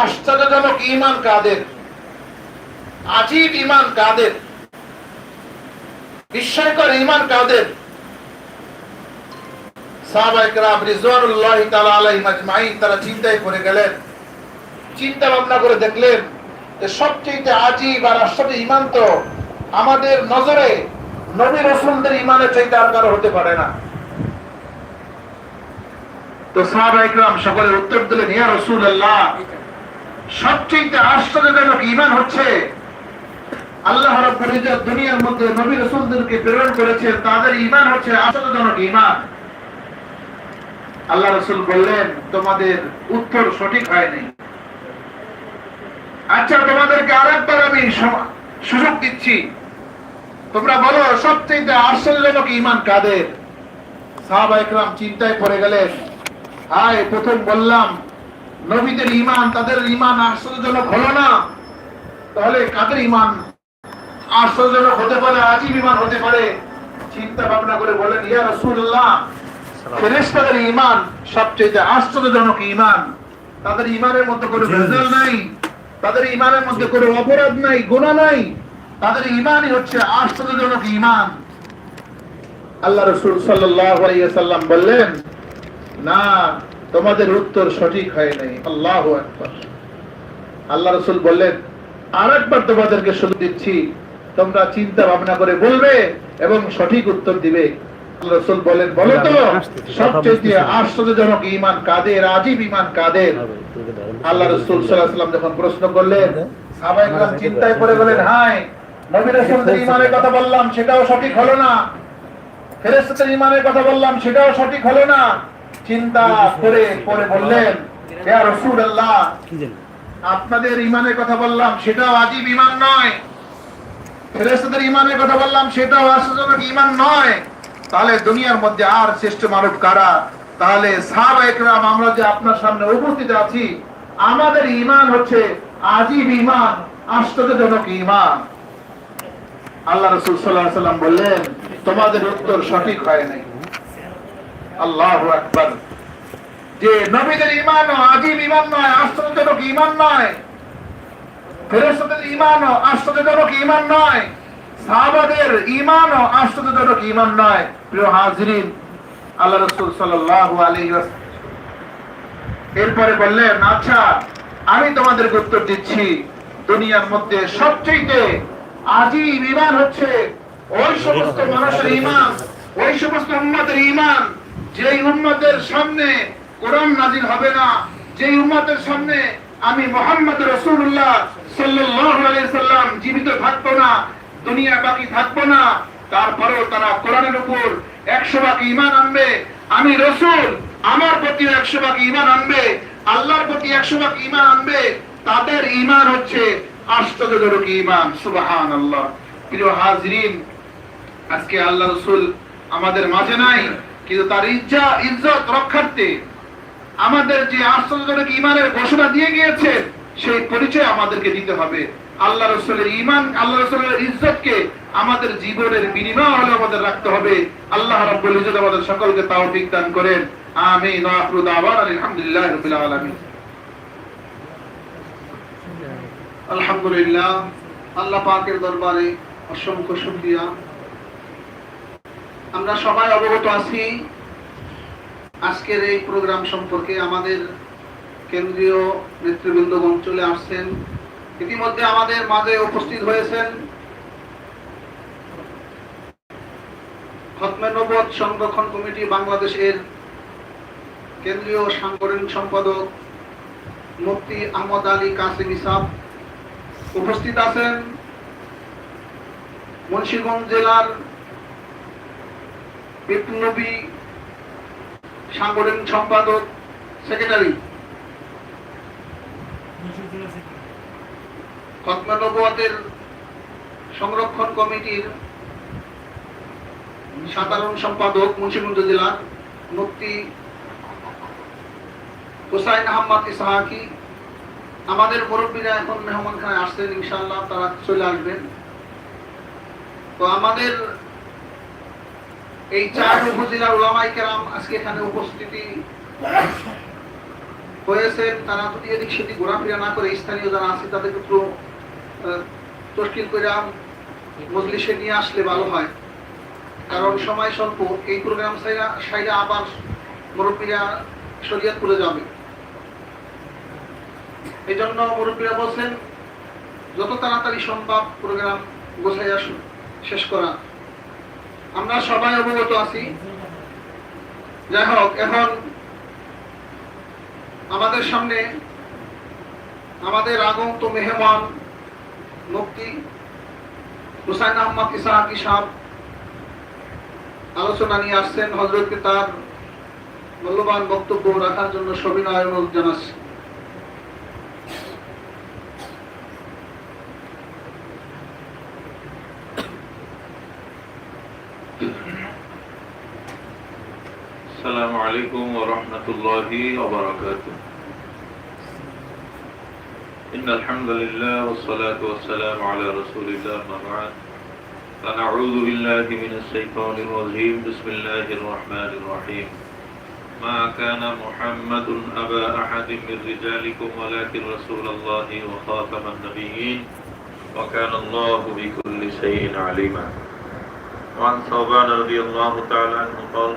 আশ্চর্যজনক ইমান কাদের? আজীব ইমান কাদের? বিস্ময়কর ইমান কাদের? আমাদের নজরে কারও হতে পারে না। তো সকলের উত্তর দিলেন, ইয়া রাসূলুল্লাহ সবচেয়ে আশ্চর্যজনক ইমান হচ্ছে, আল্লাহ দুনিয়ার মধ্যে নবী রাসূলদেরকে প্রেরণ করেছেন, তাদের ঈমান হচ্ছে আশ্চর্যজনক ঈমান। আল্লাহ রাসূল বললেন, তোমাদের উত্তর সঠিক হয়নি। আচ্ছা তোমাদেরকে আরেকবার আমি সুযোগ দিচ্ছি। তোমরা বলো, সবচেয়ে আশ্চর্যজনক ঈমান কাদের? সাহাবা ইকরাম চিন্তায় পড়ে গেলেন। হায়, প্রথম বললাম নবীদের ঈমান তাদের ঈমান আশ্চর্যজনক হলো না? তাহলে কাদের ঈমান? আশ্চর্যজনক হতে পারে আজীব ঈমান হতে পারে। চিন্তা ভাবনা করে বলেন ইয়া রাসূলুল্লাহ ফেরেশতাদের ঈমান সবচেয়ে আশ্চর্যজনক ঈমান। তাদের ঈমানের মধ্যে কোনো ভেজাল নাই তাদের ঈমানের মধ্যে কোনো অপরাধ নাই গুনাহ নাই। তাদের ঈমানই হচ্ছে আশ্চর্যজনক ঈমান। আল্লাহ রাসূল সাল্লাল্লাহু আলাইহি ওয়াসাল্লাম বললেন না তোমাদের উত্তর সঠিক হয় নাই। আল্লাহু আকবার। আল্লাহ রাসূল বললেন আরেকবার তোমাদেরকে সুযোগ দিচ্ছি। তোমরা চিন্তা ভাবনা করে বলবে এবং সঠিক উত্তর দিবে। রাসূল বলেন বলো তো সবচেয়ে আশ্চর্যজনক ঈমান কাদের আজীব ঈমান কাদের? আল্লাহ রাসূল যখন প্রশ্ন করলেন সাহাবায়ে চিন্তায় পড়ে হায় নবী রাসূলদের ঈমানের কথা বললাম সেটাও সঠিক হলো না। ফেরেশতাদের ঈমানের কথা বললাম সেটাও সঠিক হলো না। চিন্তা করে পরে বললেন আপনাদের ঈমানের কথা বললাম সেটাও আজীব ঈমান নয়। ফেরেশতাদের ঈমানের কথা বললাম সেটাও আশ্চর্যজনক ঈমান নয়। তাহলে দুনিয়ার মধ্যে আর শ্রেষ্ঠ মানব কারা? তাহলে সাহাবা একরাম আমরা যে আপনার সামনে উপস্থিত আছি আমাদের ইমান হচ্ছে আজীব ইমান আশ্চর্যজনক ইমান আল্লাহ রাসূল সাল্লাল্লাহু আলাইহি সাল্লাম বললেন তোমাদের উত্তর সঠিক হয় নাই। আল্লাহু আকবার। যে নবীদের ঈমান আজীব ঈমান নয়, আশ্চর্যজনক ঈমান নয়। ঈমান আশ্চর্যজনক ঈমান নয়। সাহাবাদের ঈমান আশ্চর্যজনক ঈমান নয়। প্রিয় হাজিরিন, আল্লাহ রাসূল আলাইহি ওয়াসাল্লাম এরপরে বললেন আচ্ছা আমি তোমাদেরকে উত্তর দিচ্ছি, দুনিয়ার মধ্যে সবচেয়ে আজীব ঈমান হচ্ছে ওই সমস্ত মানুষের ইমান ওই সমস্ত উম্মতের ঈমান। যেই উম্মতের সামনে কোরআন নাজিল হবে না, যেই উম্মতের সামনে আমি মোহাম্মদ আলাইহি সাল্লাম জীবিত থাকব না, দুনিয়া বাকি থাকব না, তারপরেও তারা কোরআনের উপর একশো ভাগ ঈমান আনবে। আমি রসুল, আমার প্রতি একশো ভাগ ঈমান আনবে, আল্লাহর প্রতি একশো ভাগ ইমান আনবে, তাদের ইমান হচ্ছে আশ্চর্যজনক ঈমান, সুবহানাল্লাহ। প্রিয় হাজরিন, আজকে আল্লাহ রসুল আমাদের মাঝে নাই কিন্তু তার ইজ্জা, ইজ্জত রক্ষার্থে আমাদের যে আশ্চর্যজনক ইমানের ঘোষণা দিয়ে গিয়েছে, সেই পরিচয় আমাদেরকে দিতে হবে। আল্লাহ রসুলের ইমান আল্লাহ রসুলের ইজ্জতকে আমাদের জীবনের বিনিময় হলে আমাদের রাখতে হবে। আল্লাহ রাব্বুল ইজ্জত আমাদের সকলকে তৌফিক দান করেন। ওয়া আখিরু দাওয়ানা আলহামদুলিল্লাহি রাব্বিল আলামিন। আলহামদুলিল্লাহ, আল্লাহ পাকের দরবারে অসংখ্য শুকরিয়া। আমরা সবাই অবগত আছি আজকের এই প্রোগ্রাম সম্পর্কে। আমাদের কেন্দ্রীয় নেতৃবৃন্দগণ চলে আসছেন। ইতিমধ্যে আমাদের মাঝে উপস্থিত হয়েছেন খতমে নবদ সংরক্ষণ কমিটি বাংলাদেশের কেন্দ্রীয় সাংগঠনিক সম্পাদক মুফতি আহমদ আলী কাসিম ইসাব উপস্থিত আছেন। মুন্সিগঞ্জ জেলার বিপ্লবী সাংগঠনিক সম্পাদক সেক্রেটারি। খতমে নবুয়াতের সংরক্ষণ কমিটির সাধারণ সম্পাদক মুন্সিগঞ্জ জেলার মুক্তি হুসাইন আহমদ ইসহাকি। আমাদের মুরব্বীরা এখন মেহমান খানে আসছেন ইনশাল্লাহ তারা চলে আসবেন। তো আমাদের এই চার উপজেলার ওলামাই কেরাম আজকে এখানে উপস্থিতি হয়েছেন তারা যদি এদিক সেদিক ঘোরাফেরা না করে, স্থানীয় যারা আছে তাদেরকে একটু তশকিল করে মজলিসে নিয়ে আসলে ভালো হয়। কারণ সময় স্বল্প, এই প্রোগ্রাম সাইরা সাইরা আবার মুরব্বীরা শরিয়াতপুরে যাবে। এই জন্য মুরব্বীরা বলছেন, যত তাড়াতাড়ি সম্ভব প্রোগ্রাম গোছাইয়া শু- শেষ করা। আমরা সবাই অবগত আছি। যাই হোক, এখন আমাদের সামনে আমাদের আগন্ত মেহমান মুক্তি, হুসাইন আহমদ ইসাহাকি সাহেব আলোচনা নিয়ে আসছেন। হজরতকে তার মূল্যবান বক্তব্য রাখার জন্য সবিনয় অনুরোধ জানাচ্ছি। السلام عليكم ورحمة الله وبركاته. إن الحمد لله والصلاة والسلام على رسول الله بعد. فنعوذ بالله من الشيطان الرجيم. بسم الله الرحمن الرحيم. ما كان محمد أبا أحد من رجالكم ولكن رسول الله وخاتم النبيين. وكان الله بكل شيء عليما. وعن ثوبان رضي الله تعالى عنه قال